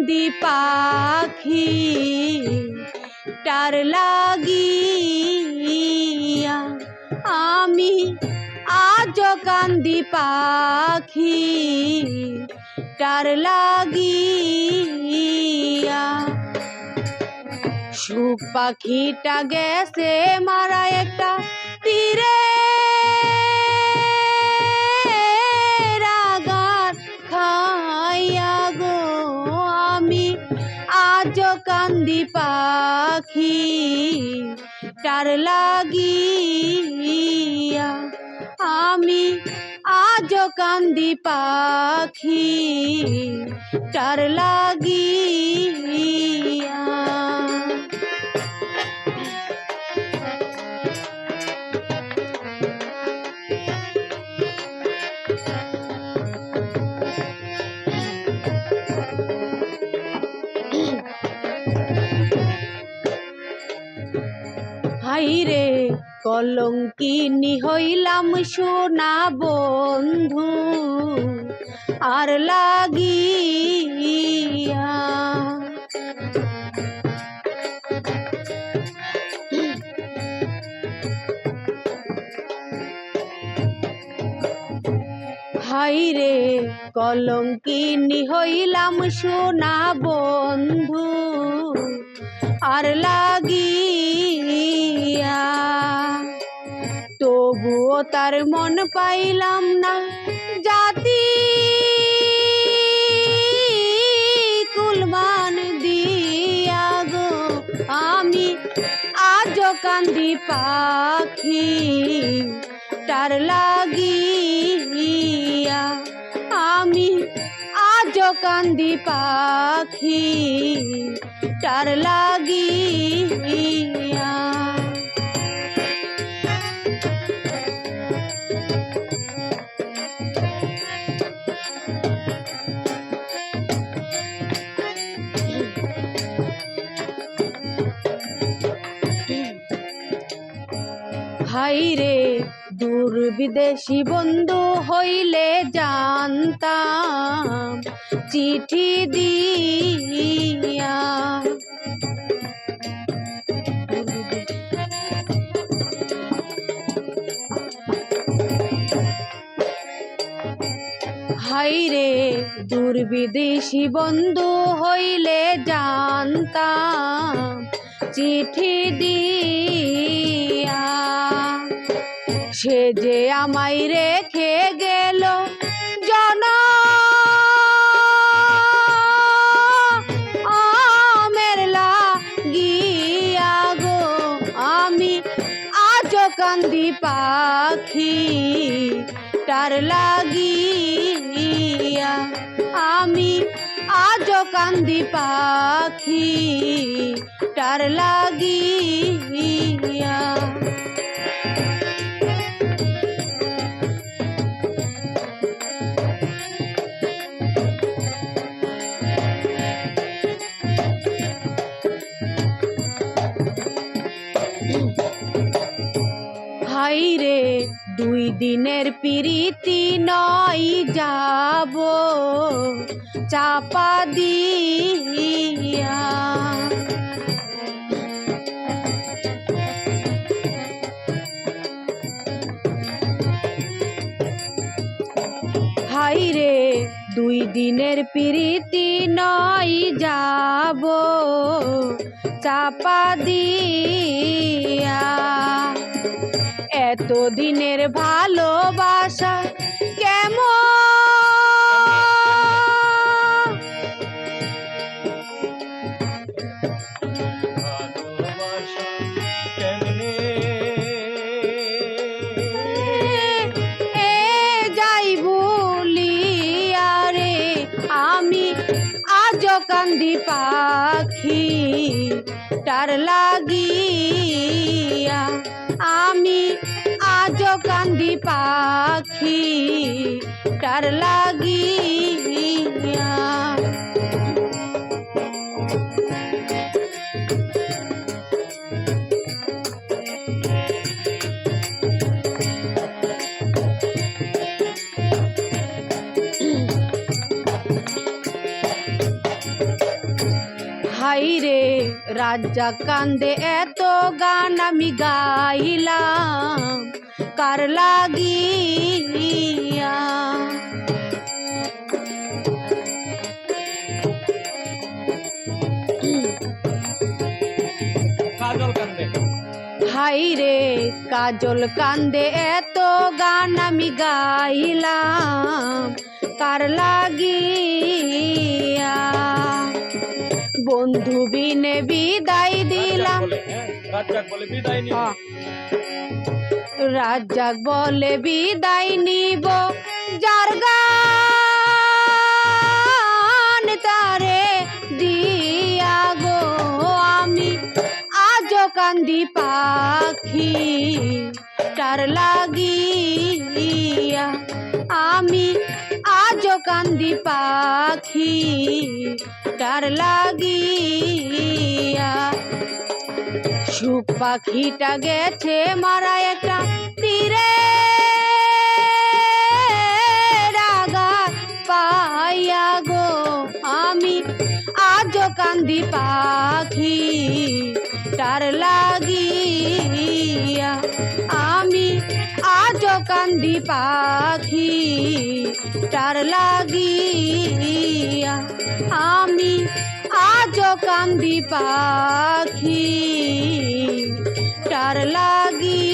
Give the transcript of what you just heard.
কান্দি পাখি টার লাগিয়া আমি আজ কান্দি পাখি টার লাগিয়া। সুখ পাখিটা গেছে মারা একটা তীরে। কান্দি পাখি টার লাগিয়া আমি আজ কান্দি পাখি টার লাগিয়া হাইরে কলঙ্কিনী হইলাম সোনা বন্ধু আর লাগিয়া। হাইরে কলঙ্কিনী হইলাম সোনা বন্ধু আর লাগিয়া তার মন পাইলাম না। জাতি কুলমান দিয়া গো, আমি আজ কান্দি পাখি, তার লাগিয়া। আমি আজ কান্দি পাখি, তার লাগিয়া। বিদেশি বন্ধু হইলে জানতাম চিঠি দিয়া। হাইরে দূর বিদেশি বন্ধু হইলে জানতাম চিঠি দিয়া। আমায় রেখে গেল জন আমের লাগিয়া গো, আমি আজ কান্দি পাখি তার লাগিয়া, আমি আজ কান্দি পাখি তার লাগিয়া। দিনের পিরিতি নয় যাব চাপা দিয়া। হাইরে দুই দিনের পিরিতি নয় যাব চাপা দিয়া। এত দিনের ভালোবাসা কেমন? এ যাই বলিয়া রে আমি আজ কান্দি পাখি তার লাগিয়া আমি আজ কান্দি পাখি তার লাগিয়া রাজা কান্দে এত গান আমি গাইলাম। কার লাগিয়া। হাই রে কাজল কান্দে এত গান আমি গাইলাম কার লাগিয়া। বন্ধু বিনে বিদায় দিলাম। হ্যাঁ বিদায়। রাজ্জাক বলে বিদায় নিব। যার গান তারে দিয়া গো আমি, আজও কান্দি পাখি তার লাগিয়া। আমি আজও কান্দি পাখি তার লাগিয়া। সুখ পাখিটা গেছে মারা একটা তীরে। রাগা পাইয়া গো আমি, আজও কান্দি পাখি তার লাগিয়া। আমি, আজও কান্দি পাখি তার লাগিয়া। কান্দি পাখি তার লাগিয়া